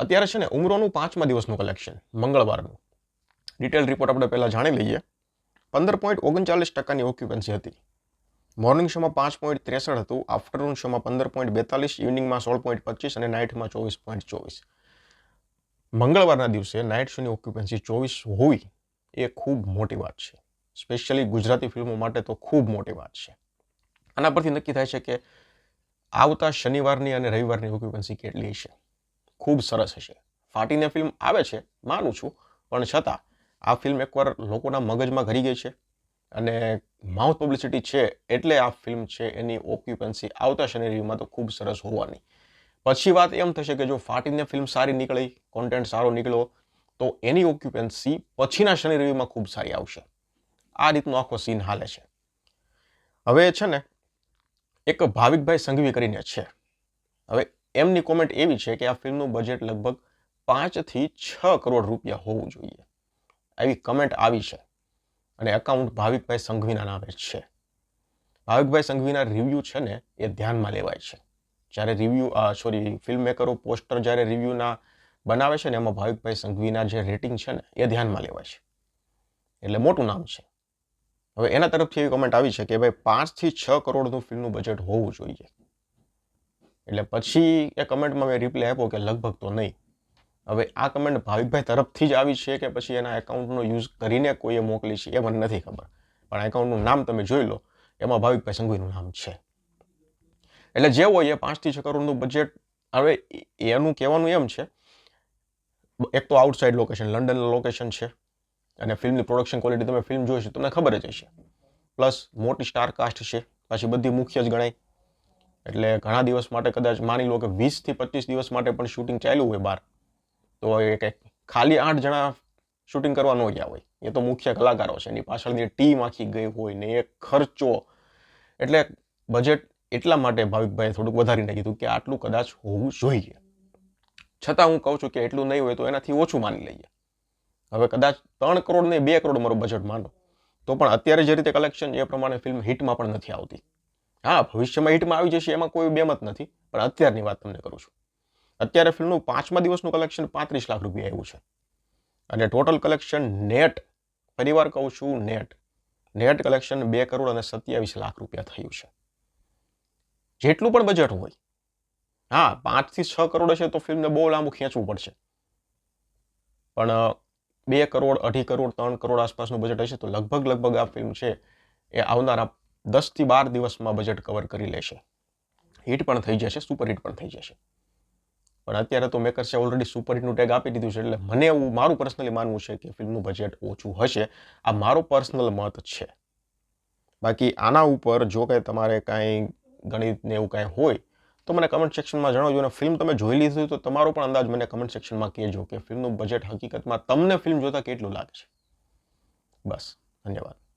અત્યારે છે ને ઉમરોનું પાંચમા દિવસનું કલેક્શન મંગળવારનું. ડિટેલ રિપોર્ટ આપણે પહેલાં જાણી લઈએ. પંદર પોઈન્ટ ઓગણચાલીસ ટકાની ઓક્યુપન્સી હતી. મોર્નિંગ શોમાં પાંચ પોઈન્ટ ત્રેસઠ હતું આફ્ટરનૂન શોમાં પંદર પોઈન્ટ બેતાલીસ ઇવનિંગમાં સોળ પોઈન્ટ પચીસ અને નાઇટમાં ચોવીસ પોઈન્ટ ચોવીસ. મંગળવારના દિવસે નાઇટ શોની ઓક્યુપન્સી ચોવીસ હોવી એ ખૂબ મોટી વાત છે. સ્પેશિયલી ગુજરાતી ફિલ્મો માટે તો ખૂબ મોટી વાત છે. આના પરથી નક્કી થાય છે કે આવતા શનિવારની અને રવિવારની ઓક્યુપન્સી કેટલી હશે? ખૂબ સરસ હશે. ફાટીને ફિલ્મ આવે છે, માનું છું, પણ છતાં આ ફિલ્મ એકવાર લોકોના મગજમાં ઘરી ગઈ છે અને માઉથ પબ્લિસિટી છે એટલે આ ફિલ્મ છે એની ઓક્યુપન્સી આવતા શનિ રવિમાં તો ખૂબ સરસ હોવાની. પછી વાત એમ થશે કે જો ફાટીને ફિલ્મ સારી નીકળી કોન્ટેન્ટ સારો નીકળ્યો, તો એની ઓક્યુપન્સી પછીના શનિ રવિમાં ખૂબ સારી આવશે. આ રીતનો આખો સીન હાલે છે. હવે છે ને, એક ભાવિકભાઈ સંઘવી કરીને છે. હવે એમની કોમેન્ટ એવી છે કે આ ફિલ્મનું બજેટ લગભગ પાંચથી છ કરોડ રૂપિયા હોવું જોઈએ. આવી કમેન્ટ આવી છે. અને એકાઉન્ટ ભાવિકભાઈ સંઘવીના નામે છે. ભાવિકભાઈ સંઘવીના રિવ્યૂ છે ને એ ધ્યાનમાં લેવાય છે. જ્યારે રિવ્યૂ સોરી ફિલ્મ મેકરો પોસ્ટર જ્યારે રિવ્યૂના બનાવે છે ને એમાં ભાવિકભાઈ સંઘવીના જે રેટિંગ છે ને એ ધ્યાનમાં લેવાય છે. એટલે મોટું નામ છે. હવે એના તરફથી એવી કમેન્ટ આવી છે કે ભાઈ પાંચથી છ કરોડનું ફિલ્મનું બજેટ હોવું જોઈએ. એટલે પછી એ કમેન્ટમાં મેં રિપ્લાય આપ્યો કે લગભગ તો નહીં. હવે આ કમેન્ટ ભાવિકભાઈ તરફથી જ આવી છે કે પછી એના એકાઉન્ટનો યુઝ કરીને કોઈએ મોકલી છે એ મને નથી ખબર. પણ એકાઉન્ટનું નામ તમે જોઈ લો, એમાં ભાવિકભાઈ સંઘવીનું નામ છે. એટલે જે હોય એ પાંચથી છ કરોડનું બજેટ હવે એનું કહેવાનું એમ છે, એક તો આઉટસાઇડ લોકેશન લંડન લોકેશન છે, અને ફિલ્મની પ્રોડક્શન ક્વોલિટી તમે ફિલ્મ જોઈ છે તમને ખબર જ હશે. પ્લસ મોટી સ્ટાર કાસ્ટ છે, પછી બધી મુખ્ય જ ગણાય. એટલે ઘણા દિવસ માટે કદાચ માની લો કે વીસથી પચીસ દિવસ માટે પણ શૂટિંગ ચાલ્યું હોય બહાર તો એ કંઈક ખાલી આઠ જણા શૂટિંગ કરવા ન ગયા હોય. એ તો મુખ્ય કલાકારો છે. એની પાછળની ટીમ આખી ગઈ હોય ને એ ખર્ચો, એટલે બજેટ એટલા માટે ભાવિકભાઈએ થોડુંક વધારીને કીધું કે આટલું કદાચ હોવું જોઈએ. છતાં હું કહું છું કે એટલું નહીં હોય તો એનાથી ઓછું માની લઈએ. હવે કદાચ ત્રણ કરોડ ને બે કરોડ મારું બજેટ માનો, તો પણ અત્યારે જે રીતે કલેક્શન એ પ્રમાણે ફિલ્મ હિટમાં પણ નથી આવતી. હા, ભવિષ્યમાં હિટમાં આવી જશે એમાં કોઈ બેમત નથી, પણ અત્યારની વાત તમને કરું છું. અત્યારે ફિલ્મનું પાંચમા દિવસનું કલેક્શન પાંત્રીસ લાખ રૂપિયા આવ્યું છે. અને ટોટલ કલેક્શન નેટ ફરીવાર કહું છું નેટ. નેટ કલેક્શન બે કરોડ અને સત્યાવીસ લાખ રૂપિયા થયું છે. જેટલું પણ બજેટ હોય. હા, પાંચથી છ કરોડ હશે તો ફિલ્મને બહુ લાંબુ ખેંચવું પડશે. પણ બે કરોડ, અઢી કરોડ, ત્રણ કરોડ આસપાસનું બજેટ હશે તો લગભગ લગભગ આ ફિલ્મ છે એ આવનારા દસથી બાર દિવસમાં બજેટ કવર કરી લેશે. હિટ પણ થઈ જશે સુપર હિટ પણ થઈ જશે. પણ અત્યારે તો મેકર્સે ઓલરેડી સુપર હિટનું ટેગ આપી દીધું છે, એટલે મને એવું, મારું પર્સનલી માનવું છે કે ફિલ્મનું બજેટ ઓછું હશે. આ મારો પર્સનલ મત છે. બાકી આના ઉપર જો કંઈ તમારે કાંઈ ગણિત ને એવું કાંઈ હોય, તો મને કમેન્ટ સેક્શનમાં જણાવજો. અને ફિલ્મ તમે જોઈ લીધી તો તમારો પણ અંદાજ મને કમેન્ટ સેક્શનમાં કહેજો કે ફિલ્મનું બજેટ હકીકતમાં તમને ફિલ્મ જોતા કેટલું લાગે છે. બસ, ધન્યવાદ.